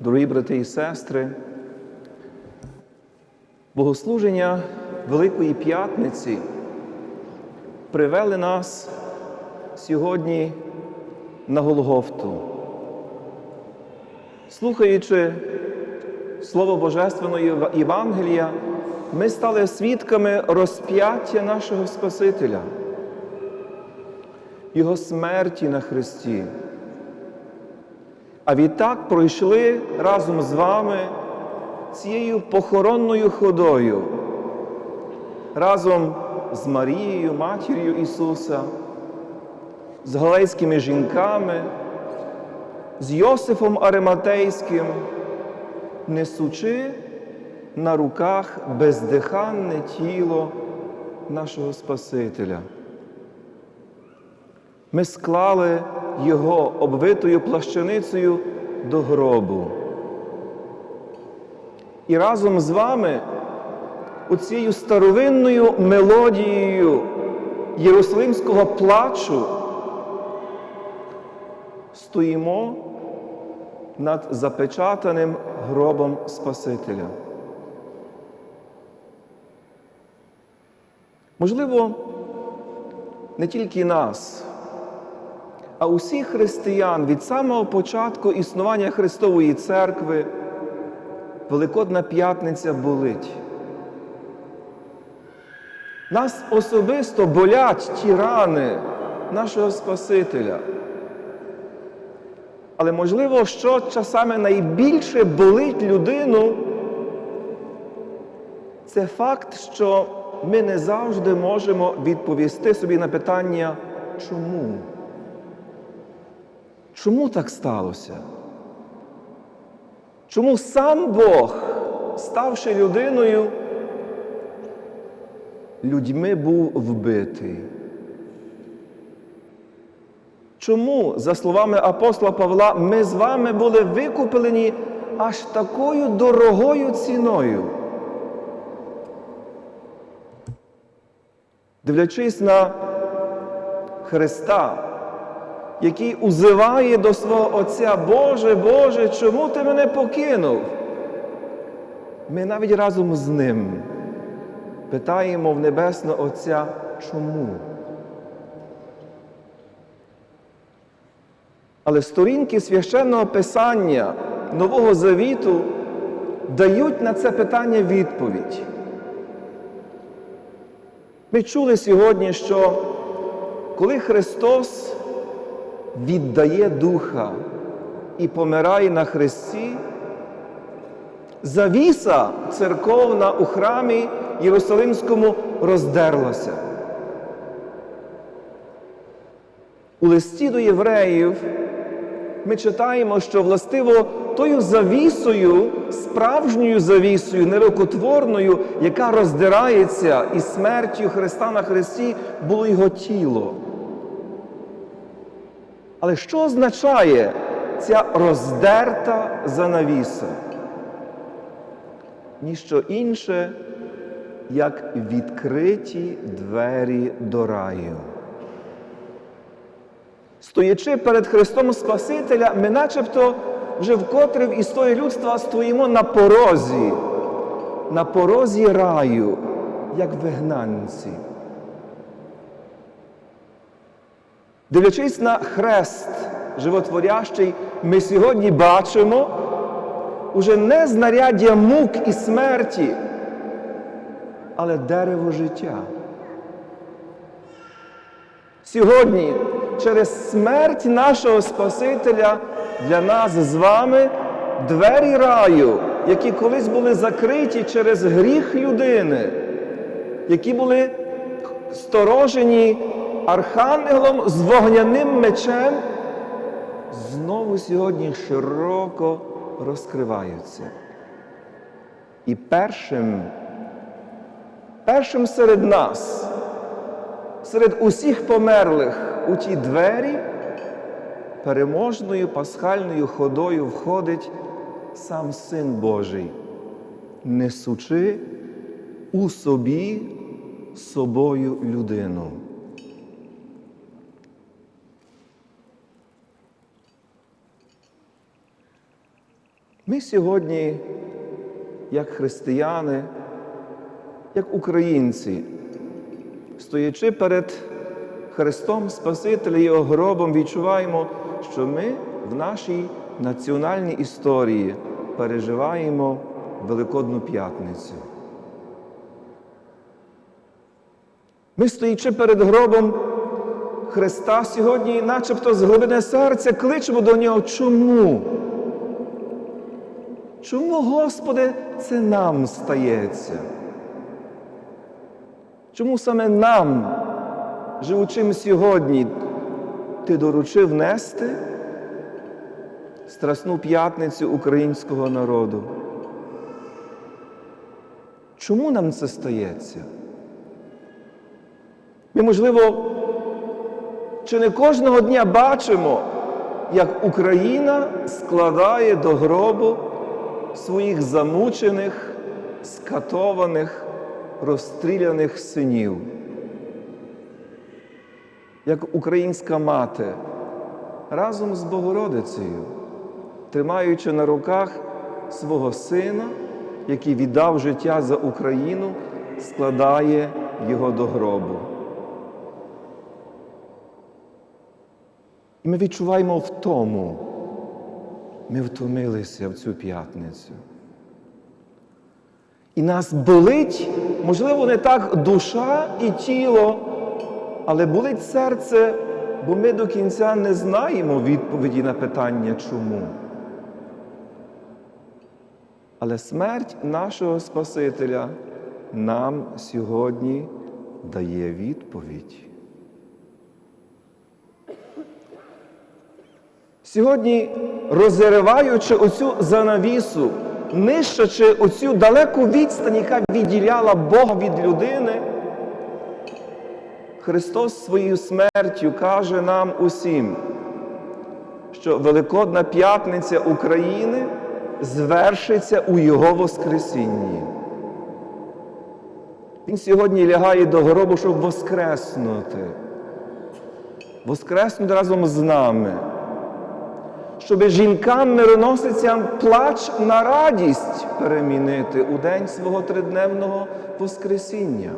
Дорогі брати і сестри, богослуження Великої П'ятниці привели нас сьогодні на Голгофту. Слухаючи Слово Божественної Євангелія, ми стали свідками розп'яття нашого Спасителя, Його смерті на Христі. А відтак пройшли разом з вами цією похоронною ходою, разом з Марією, матір'ю Ісуса, з галейськими жінками, з Йосифом Ариматейським, несучи на руках бездиханне тіло нашого Спасителя. Ми склали його обвитою плащаницею до гробу. І разом з вами оцією старовинною мелодією Єрусалимського плачу стоїмо над запечатаним гробом Спасителя. Можливо, не тільки нас, а усіх християн від самого початку існування Христової Церкви Великодна П'ятниця болить. Нас особисто болять ті рани нашого Спасителя. Але можливо, що часами найбільше болить людину, це факт, що ми не завжди можемо відповісти собі на питання, чому? Чому так сталося? Чому сам Бог, ставши людиною, людьми був вбитий? Чому, за словами апостола Павла, ми з вами були викуплені аж такою дорогою ціною? Дивлячись на Христа, який узиває до свого Отця, Боже, Боже, чому ти мене покинув? Ми навіть разом з Ним питаємо в Небесного Отця, чому? Але сторінки священного Писання Нового Завіту дають на це питання відповідь. Ми чули сьогодні, що коли Христос віддає Духа і помирає на Христі, завіса церковна у храмі Єрусалимському роздерлася. У листі до євреїв ми читаємо, що властиво тою завісою, справжньою завісою, нерокотворною, яка роздирається із смертю Христа на Христі, було його тіло. Але що означає ця роздерта занавіса? Ніщо інше, як відкриті двері до раю. Стоячи перед Христом Спасителя, ми начебто вже вкотре в історії людства стоїмо на порозі, на порозі раю, як вигнанці. Дивлячись на хрест животворящий, ми сьогодні бачимо уже не знаряддя мук і смерті, але дерево життя. Сьогодні через смерть нашого Спасителя для нас з вами двері раю, які колись були закриті через гріх людини, які були сторожені архангелом з вогняним мечем, знову сьогодні широко розкриваються. І першим, першим серед нас, серед усіх померлих у ті двері, переможною пасхальною ходою входить сам Син Божий, несучи у собі собою людину. Ми сьогодні, як християни, як українці, стоячи перед Христом Спасителем і Його гробом, відчуваємо, що ми в нашій національній історії переживаємо Великодну п'ятницю. Ми, стоячи перед гробом Христа сьогодні, начебто з глибини серця, кличемо до Нього. Чому? Чому, Господи, це нам стається? Чому саме нам, живучим сьогодні, Ти доручив нести Страсну п'ятницю українського народу? Чому нам це стається? Ми, можливо, чи не кожного дня бачимо, як Україна складає до гробу своїх замучених, скатованих, розстріляних синів. Як українська мати разом з Богородицею, тримаючи на руках свого сина, який віддав життя за Україну, складає його до гробу. І ми відчуваємо втому. Ми втомилися в цю п'ятницю. І нас болить, можливо, не так душа і тіло, але болить серце, бо ми до кінця не знаємо відповіді на питання чому. Але смерть нашого Спасителя нам сьогодні дає відповідь. Сьогодні, розриваючи оцю занавісу, нищачи оцю далеку відстань, яка відділяла Бога від людини, Христос своєю смертю каже нам усім, що Великодна п'ятниця України звершиться у Його Воскресінні. Він сьогодні лягає до гробу, щоб воскреснути, воскреснути разом з нами щоб жінкам мироносицям плач на радість перемінити у день свого тридневного Воскресіння.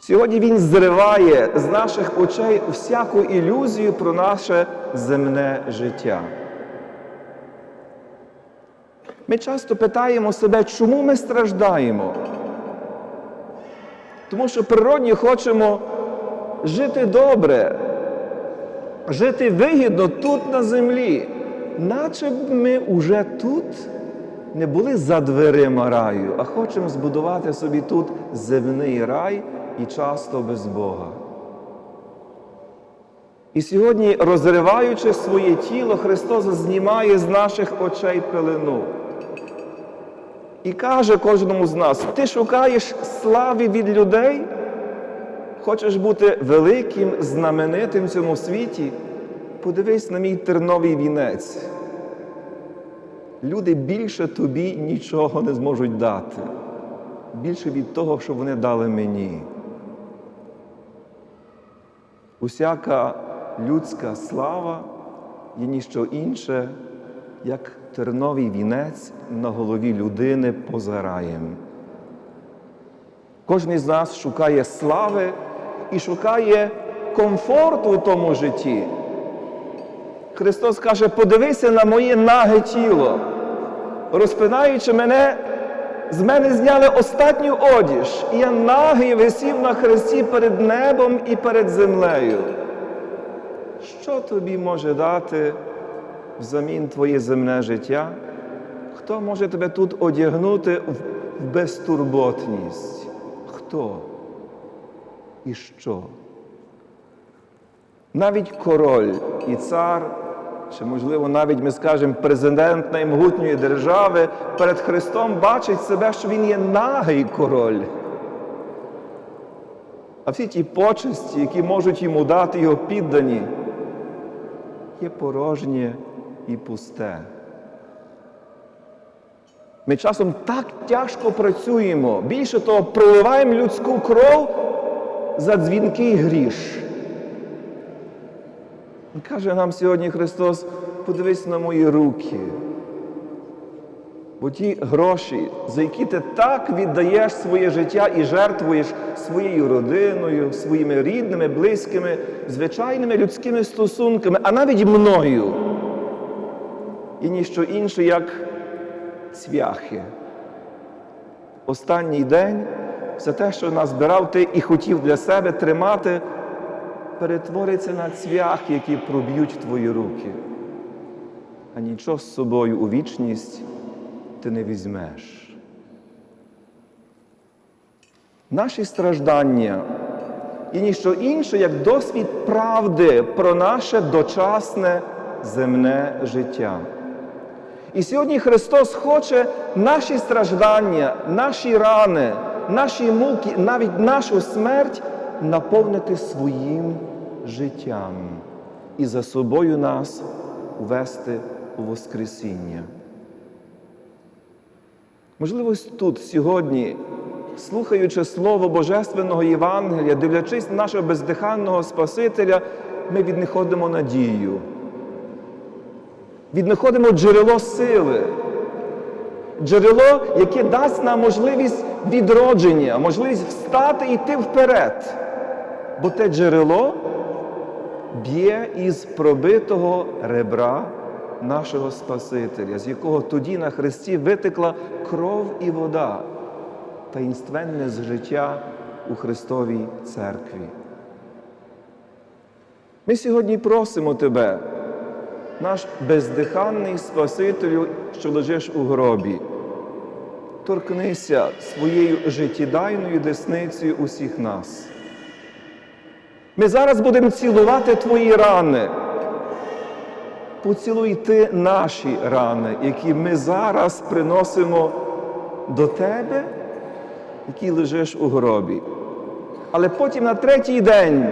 Сьогодні Він зриває з наших очей всяку ілюзію про наше земне життя. Ми часто питаємо себе, чому ми страждаємо? Тому що природні хочемо жити добре жити вигідно тут на землі, наче б ми уже тут не були за дверима раю, а хочемо збудувати собі тут земний рай і часто без Бога. І сьогодні, розриваючи своє тіло, Христос знімає з наших очей пелену. І каже кожному з нас: ти шукаєш слави від людей? Хочеш бути великим, знаменитим в цьому світі? Подивись на мій терновий вінець. Люди більше тобі нічого не зможуть дати, більше від того, що вони дали мені. Усяка людська слава є ніщо інше, як терновий вінець на голові людини поза раєм. Кожен з нас шукає слави і шукає комфорту в тому житті. Христос каже, подивися на моє наге тіло. Розпинаючи мене, з мене зняли остатню одіж, і я нагий висів на хресті перед небом і перед землею. Що тобі може дати взамін твоє земне життя? Хто може тебе тут одягнути в безтурботність? Хто? І що? Навіть король і цар, чи, можливо, навіть ми скажемо президент наймогутньої держави перед Христом бачить себе, що він є нагий король. А всі ті почесті, які можуть йому дати його піддані, є порожнє і пусте. Ми часом так тяжко працюємо, більше того, проливаємо людську кров за дзвінкий гріш. Каже нам сьогодні Христос, подивись на мої руки. Бо ті гроші, за які ти так віддаєш своє життя і жертвуєш своєю родиною, своїми рідними, близькими, звичайними людськими стосунками, а навіть мною. І ніщо інше, як цвяхи. Останній день все те, що назбирав ти і хотів для себе тримати, перетвориться на цвяхи, які проб'ють твої руки. А нічого з собою у вічність ти не візьмеш. Наші страждання і ніщо інше, як досвід правди про наше дочасне земне життя. І сьогодні Христос хоче наші страждання, наші рани, наші муки, навіть нашу смерть наповнити своїм життям і за собою нас ввести у Воскресіння. Можливо, тут сьогодні, слухаючи Слово Божественного Євангелія, дивлячись на нашого бездиханного Спасителя, ми віднаходимо надію. Віднаходимо джерело сили, джерело, яке дасть нам можливість відродження, можливість встати і йти вперед. Бо те джерело б'є із пробитого ребра нашого Спасителя, з якого тоді на Христі витекла кров і вода, таїнственне життя у Христовій церкві. Ми сьогодні просимо Тебе, наш бездиханний Спасителю, що лежиш у гробі. Торкнися своєю життєдайною десницею усіх нас. Ми зараз будемо цілувати твої рани. Поцілуй ти наші рани, які ми зараз приносимо до тебе, які лежиш у гробі. Але потім на третій день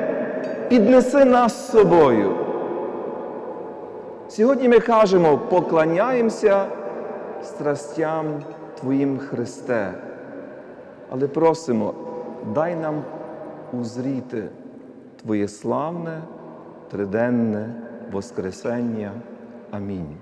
піднеси нас з собою. Сьогодні ми кажемо, поклоняємося страстям Твоїм Христе, але просимо, дай нам узріти Твоє славне триденне Воскресення. Амінь.